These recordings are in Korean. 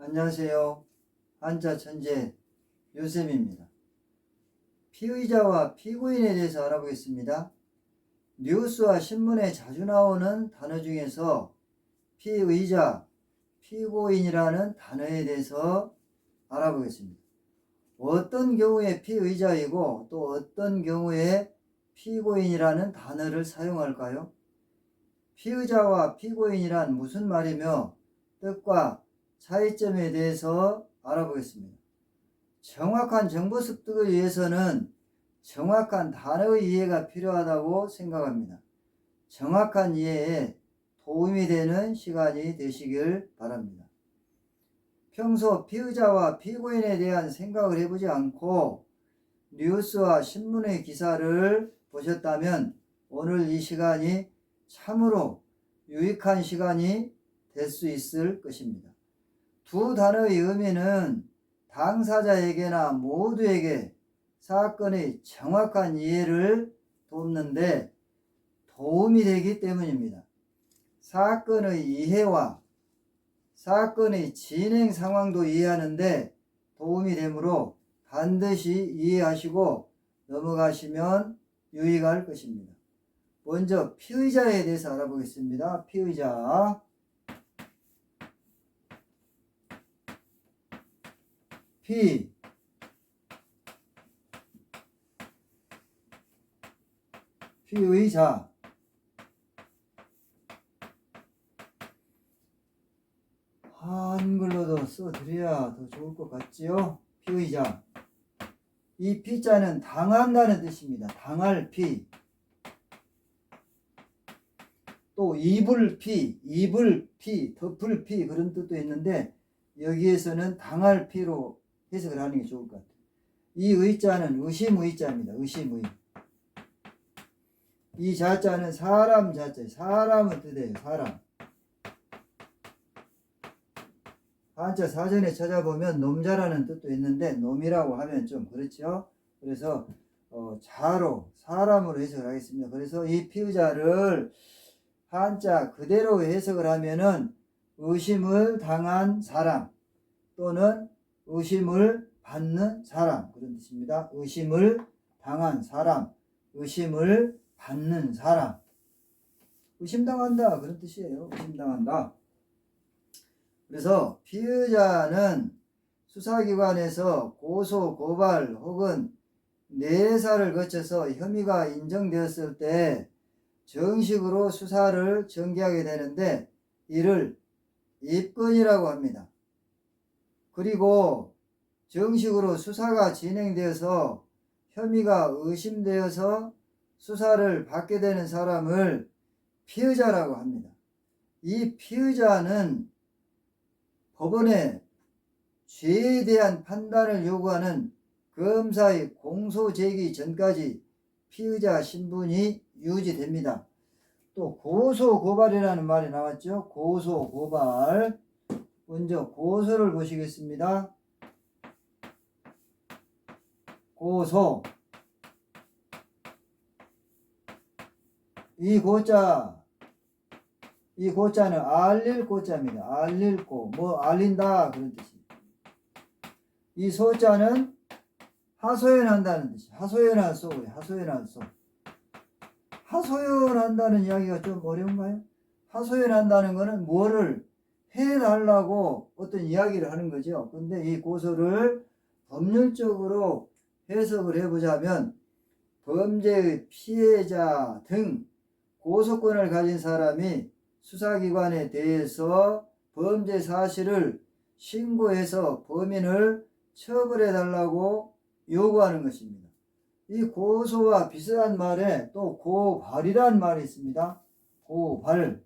안녕하세요. 한자 천재 유쌤입니다. 피의자와 피고인에 대해서 알아보겠습니다. 뉴스와 신문에 자주 나오는 단어 중에서 피의자, 피고인이라는 단어에 대해서 알아보겠습니다. 어떤 경우에 피의자이고 또 어떤 경우에 피고인이라는 단어를 사용할까요? 피의자와 피고인이란 무슨 말이며 뜻과 차이점에 대해서 알아보겠습니다. 정확한 정보 습득을 위해서는 정확한 단어의 이해가 필요하다고 생각합니다. 정확한 이해에 도움이 되는 시간이 되시길 바랍니다. 평소 피의자와 피고인에 대한 생각을 해보지 않고 뉴스와 신문의 기사를 보셨다면 오늘 이 시간이 참으로 유익한 시간이 될 수 있을 것입니다. 두 단어의 의미는 당사자에게나 모두에게 사건의 정확한 이해를 돕는데 도움이 되기 때문입니다. 사건의 이해와 사건의 진행 상황도 이해하는데 도움이 되므로 반드시 이해하시고 넘어가시면 유익할 것입니다. 먼저 피의자에 대해서 알아보겠습니다. 피의자. 피 피의자 한글로도 써드려야 더 좋을 것 같지요? 피의 자 이 피자는 당한다는 뜻입니다. 당할 피. 또 입을 피, 입을 피, 덮을 피 그런 뜻도 있는데 여기에서는 당할 피로 해석을 하는 게 좋을 것 같아요. 이 의자는 의심 의자입니다. 의심 의. 이 자자는 사람 자자, 사람을 뜻해요. 사람. 한자 사전에 찾아보면 놈자라는 뜻도 있는데 놈이라고 하면 좀 그렇죠. 그래서 어, 자로 사람으로 해석을 하겠습니다. 그래서 이 피의자를 한자 그대로 해석을 하면은 의심을 당한 사람 또는 의심을 받는 사람 그런 뜻입니다. 의심을 당한 사람, 의심을 받는 사람. 의심당한다 그런 뜻이에요. 의심당한다. 그래서 피의자는 수사기관에서 고소, 고발 혹은 내사를 거쳐서 혐의가 인정되었을 때 정식으로 수사를 전개하게 되는데 이를 입건이라고 합니다. 그리고 정식으로 수사가 진행되어서 혐의가 의심되어서 수사를 받게 되는 사람을 피의자라고 합니다. 이 피의자는 법원에 죄에 대한 판단을 요구하는 검사의 공소 제기 전까지 피의자 신분이 유지됩니다. 또 고소 고발이라는 말이 나왔죠. 고소 고발. 먼저 고소를 보시겠습니다. 고소. 이 고자 이 고자는 알릴 고자입니다. 알릴 고, 뭐 알린다 그런 뜻입니다. 이 소자는 하소연한다는 뜻이. 하소연할 소 그래. 하소연할 소. 하소연한다는 이야기가 좀 어려운가요? 하소연한다는 것은 뭐를 해달라고 어떤 이야기를 하는 거죠. 근데 이 고소를 법률적으로 해석을 해보자면 범죄의 피해자 등 고소권을 가진 사람이 수사기관에 대해서 범죄 사실을 신고해서 범인을 처벌해 달라고 요구하는 것입니다. 이 고소와 비슷한 말에 또 고발이란 말이 있습니다. 고발.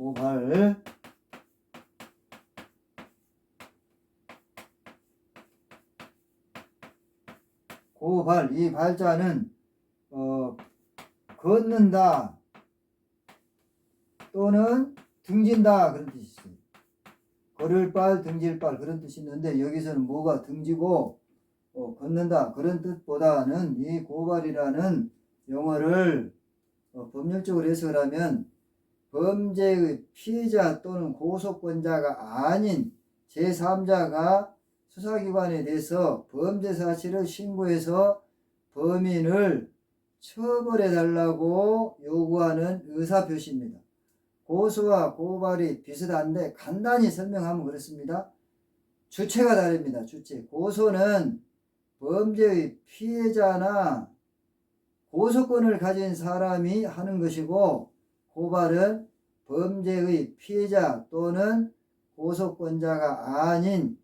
고발. 고발. 이 발자는, 어, 걷는다. 또는 등진다. 그런 뜻이 있어요. 걸을 빨, 등질 빨. 그런 뜻이 있는데, 여기서는 뭐가 등지고, 어, 걷는다 그런 뜻보다는 이 고발이라는 용어를 어, 법률적으로 해석을 하면 범죄의 피해자 또는 고소권자가 아닌 제3자가 수사기관에 대해서 범죄 사실을 신고해서 범인을 처벌해 달라고 요구하는 의사표시입니다. 고소와 고발이 비슷한데 간단히 설명하면 그렇습니다. 주체가 다릅니다. 주체. 고소는 범죄의 피해자나 고소권을 가진 사람이 하는 것이고 고발은 범죄의 피해자 또는 고소권자가 아닌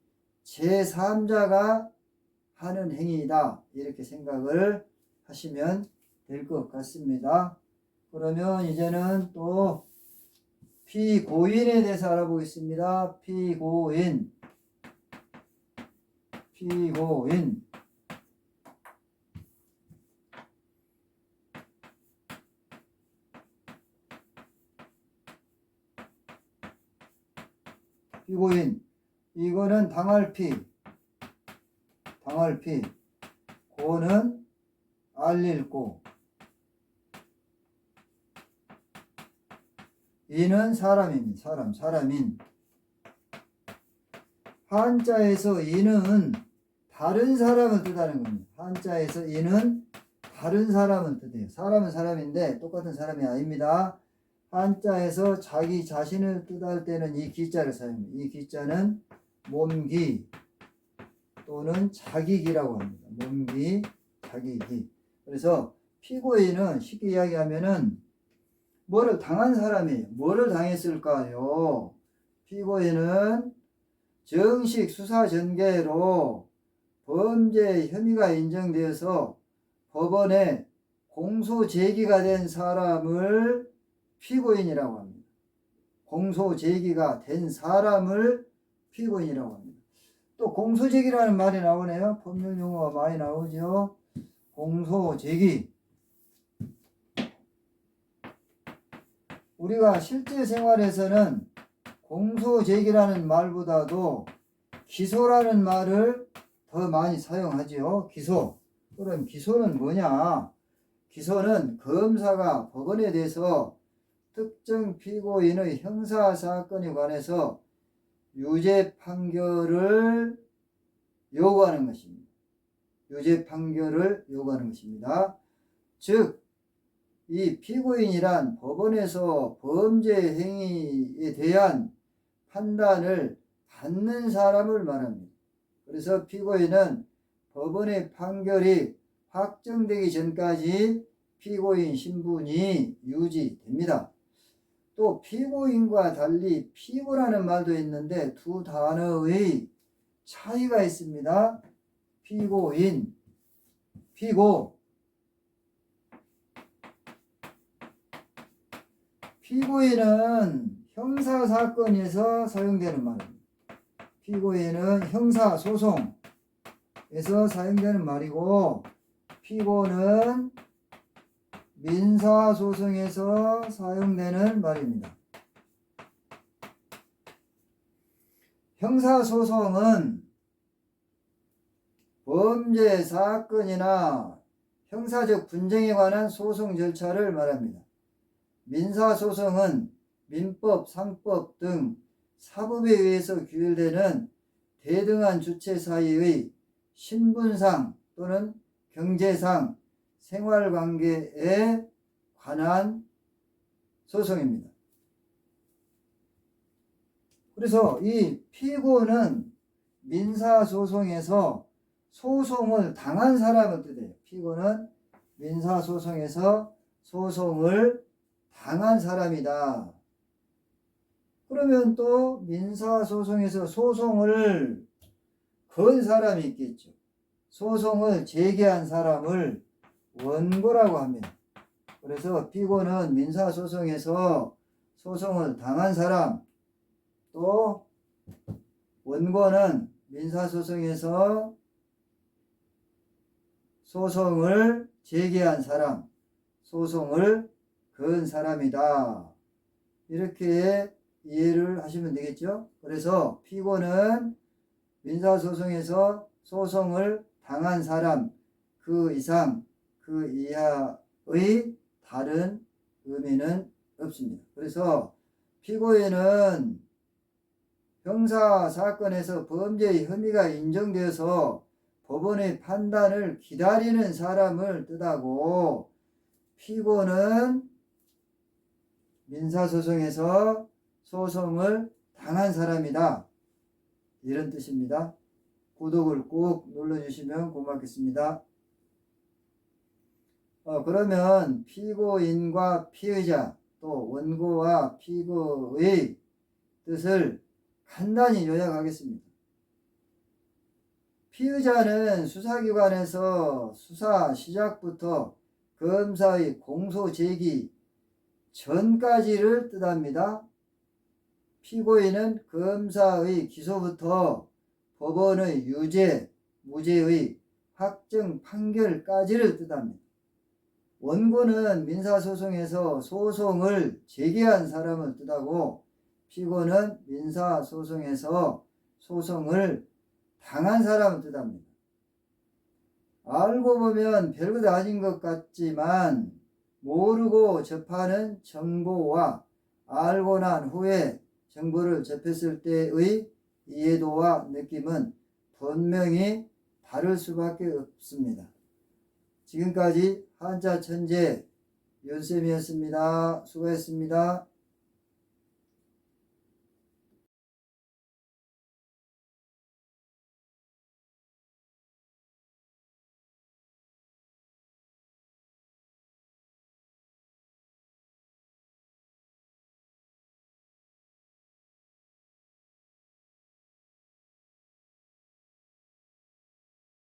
제3자가 하는 행위이다. 이렇게 생각을 하시면 될 것 같습니다. 그러면 이제는 또 피고인에 대해서 알아보겠습니다. 피고인. 피고인. 피고인. 이거는 당할 피. 당할 피. 고는 알릴 고. 이는 사람입니다. 사람, 사람인. 한자에서 이는 다른 사람을 뜻하는 겁니다. 한자에서 이는 다른 사람을 뜻해요. 사람은 사람인데 똑같은 사람이 아닙니다. 한자에서 자기 자신을 뜻할 때는 이 기자를 사용합니다. 이 기자는 몸기 또는 자기기라고 합니다. 몸기, 자기기. 그래서 피고인은 쉽게 이야기하면은 뭐를 당한 사람이 뭐를 당했을까요? 피고인은 정식 수사 전개로 범죄 혐의가 인정되어서 법원에 공소 제기가 된 사람을 피고인이라고 합니다. 공소 제기가 된 사람을 피고인이라고 합니다. 또 공소 제기라는 말이 나오네요. 법률 용어가 많이 나오죠. 공소 제기. 우리가 실제 생활에서는 공소 제기라는 말보다도 기소라는 말을 더 많이 사용하지요. 기소. 그럼 기소는 뭐냐? 기소는 검사가 법원에 대해서 특정 피고인의 형사 사건에 관해서 유죄 판결을 요구하는 것입니다. 유죄 판결을 요구하는 것입니다. 즉, 이 피고인이란 법원에서 범죄 행위에 대한 판단을 받는 사람을 말합니다. 그래서 피고인은 법원의 판결이 확정되기 전까지 피고인 신분이 유지됩니다. 또 피고인과 달리 피고라는 말도 있는데 두 단어의 차이가 있습니다. 피고인, 피고. 피고인은 형사 사건에서 사용되는 말입니다. 피고인은 형사 소송에서 사용되는 말이고 피고는 민사 소송에서 사용되는 말입니다. 형사 소송은 범죄 사건이나 형사적 분쟁에 관한 소송 절차를 말합니다. 민사 소송은 민법, 상법 등 사법에 의해서 규율되는 대등한 주체 사이의 신분상 또는 경제상 생활관계에 관한 소송입니다. 그래서 이 피고는 민사소송에서 소송을 당한 사람을 뜻해요. 피고는 민사소송에서 소송을 당한 사람이다. 그러면 또 민사소송에서 소송을 건 사람이 있겠죠. 소송을 제기한 사람을 원고라고 합니다. 그래서 피고는 민사소송에서 소송을 당한 사람, 또 원고는 민사소송에서 소송을 제기한 사람, 소송을 건 사람이다. 이렇게 이해를 하시면 되겠죠? 그래서 피고는 민사소송에서 소송을 당한 사람, 그 이상, 그 이하의 다른 의미는 없습니다. 그래서 피고인은 형사 사건에서 범죄의 혐의가 인정되어서 법원의 판단을 기다리는 사람을 뜻하고 피고는 민사소송에서 소송을 당한 사람이다. 이런 뜻입니다. 구독을 꼭 눌러주시면 고맙겠습니다. 어, 그러면 피고인과 피의자 또 원고와 피고의 뜻을 간단히 요약하겠습니다. 피의자는 수사기관에서 수사 시작부터 검사의 공소 제기 전까지를 뜻합니다. 피고인은 검사의 기소부터 법원의 유죄, 무죄의 확정 판결까지를 뜻합니다. 원고는 민사소송에서 소송을 제기한 사람을 뜻하고 피고는 민사소송에서 소송을 당한 사람을 뜻합니다. 알고 보면 별것 아닌 것 같지만 모르고 접하는 정보와 알고 난 후에 정보를 접했을 때의 이해도와 느낌은 분명히 다를 수밖에 없습니다. 지금까지 한자 천재 윤쌤이었습니다. 수고했습니다.